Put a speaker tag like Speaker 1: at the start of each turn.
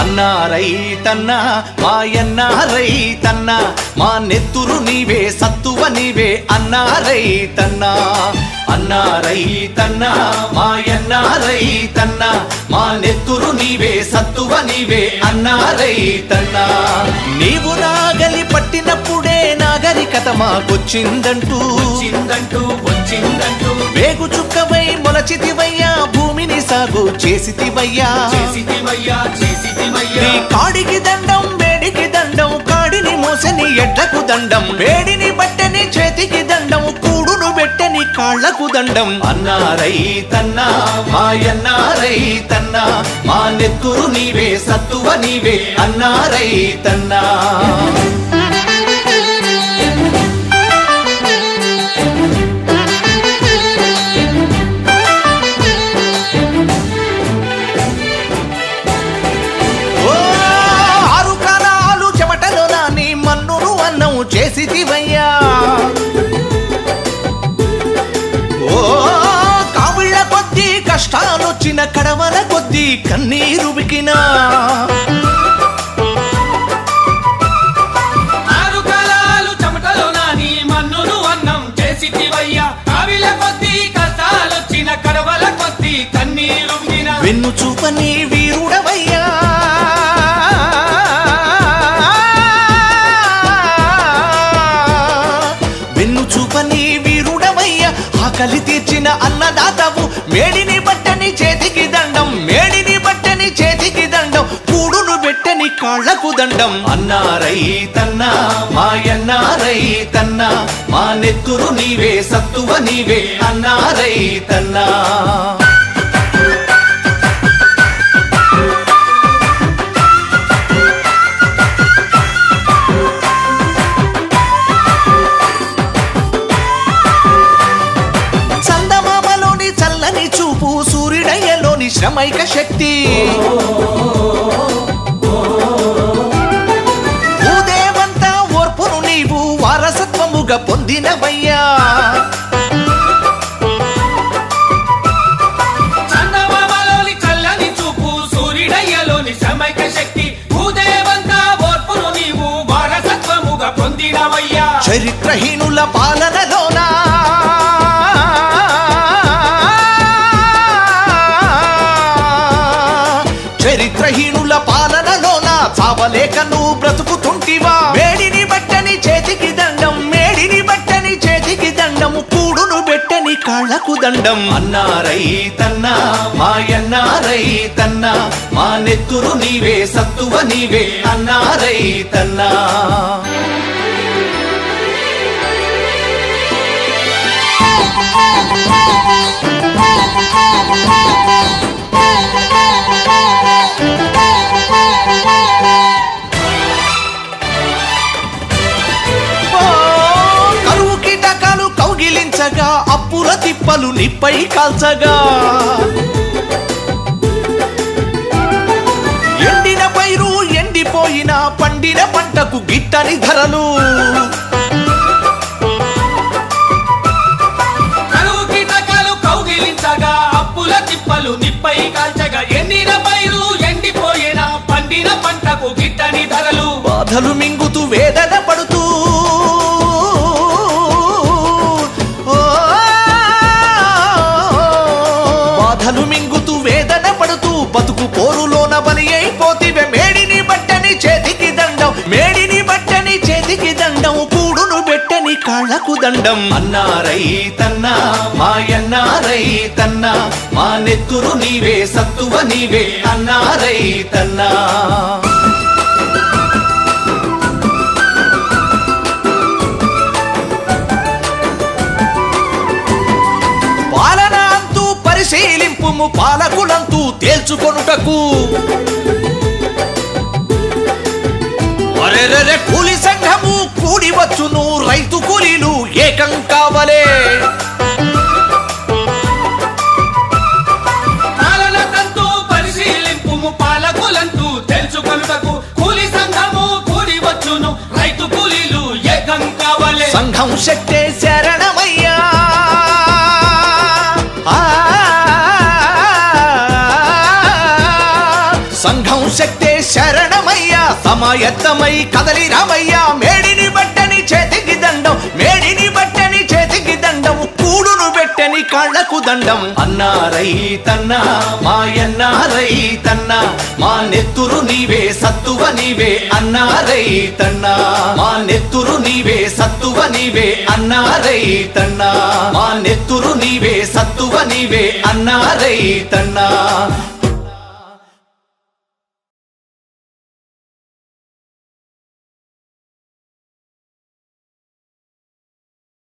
Speaker 1: అన్నా రైతన్నా మాయన్న రైతన్నా మా నెత్తురు నీవే సత్తువ నీవే అన్నా రైతన్నా అన్నా రైతన్నా మాయన్న రైతన్నా మా నెత్తురు నీవే సత్తువ నీవే అన్నా రైతన్నా నీవు నాగలి పట్టినప్పుడే నాగరికత మాకొచ్చిందంటూ.
Speaker 2: వచ్చిందంటూ వచ్చిందంటూ.
Speaker 1: వేగు చుక్కవై మొలచితివయ్యా భూమిని సాగు చేసితివయ్యా.
Speaker 2: చేసితివయ్యా చేసితివయ్యా.
Speaker 1: కాడికి దండం వేడికి దండం కాడిని మోసని ఎడ్లకు దండం. వేడిని బట్టని చేతికి కాళ్ళకు దండం. అన్నారై తన్నా మాయన్నారై తన్నా మా నెత్తురు నీవే సత్తువ నీవే అన్నా రైతన్నా ఓ కష్టాలొచ్చిన కడవల కొద్దీ కన్నీరు బికినా
Speaker 2: కాలాలు చెమటలో
Speaker 1: చేసిన అన్నదాతవు. మేడిని బట్టని చేతికి దండం మేడిని బట్టని చేతికి దండం కూడును పెట్టని కాళ్ళకు దండం. అన్నా రైతన్నా మాయన్నా రైతన్నా మా నెత్తురు నీవే సత్తువ నీవే. అన్నా రైతన్నా. సూర్యుడయ్యలోని శ్రమైక శక్తి. భూదేవంతా ఓర్పును నీవు వారసత్వముగా పొందినవయ్యా.
Speaker 2: చందమామలోని చల్లని
Speaker 1: చరిత్రహీనుల పాలనలోన చావలేక నువ్వు బ్రతుకుతుంటివా? వేడిని బట్టని చేతికి దండం మేడిని బట్టని చేతికి దండం కూడును పెట్టని కాళ్ళకు దండం. అన్నారై తన్నా మాయన్నారై తన్నా మా నెత్తురు నీవే సత్తువ నీవే అన్నారై తన్నా. కౌగిలించగా అప్పుల తిప్పలు నిప్పై కాల్చగా. ఎండిన పైరు ఎండిపోయిన పండిన పంటకు గిట్టని ధరలు.
Speaker 2: అప్పుల తిప్పలు నిప్పై కాల్చగా. ఎండిన పైరు ఎండిపోయిన పండిన పంటకు గిట్టని ధరలు.
Speaker 1: బాధలు మింగుతూ వేదన పెట్టని దండం. అన్నారై రైతన్నా మాయన్నారై రైతన్నా మా నెత్తురు నీవే సత్తువ నీవే అన్నారై తన్నా. పాలన పరిశీలింపు పరిశీలింపుము పాలకులంతూ తేల్చుకొనుటకు. కూలి కూడి వచ్చును రైతు కూలీలు ఏకం కావలే. శరణమయ్యా సమాయత్తమై కదలి రామయ్య మేడిని బట్టని చేతికి దండం మేడిని బట్టని చేతికి దండం కూడును పెట్టని కాళ్ళకు దండం. అన్నారై తన్నా మాయన్నారై తన్నా మా నెత్తురు నీవే సత్తువ నీవే అన్నారై తన్నా మా నెత్తురు నీవే సత్తువ నీవే అన్నారై తన్నా మా నెత్తురు నీవే సత్తువ నీవే అన్నారై తన్నా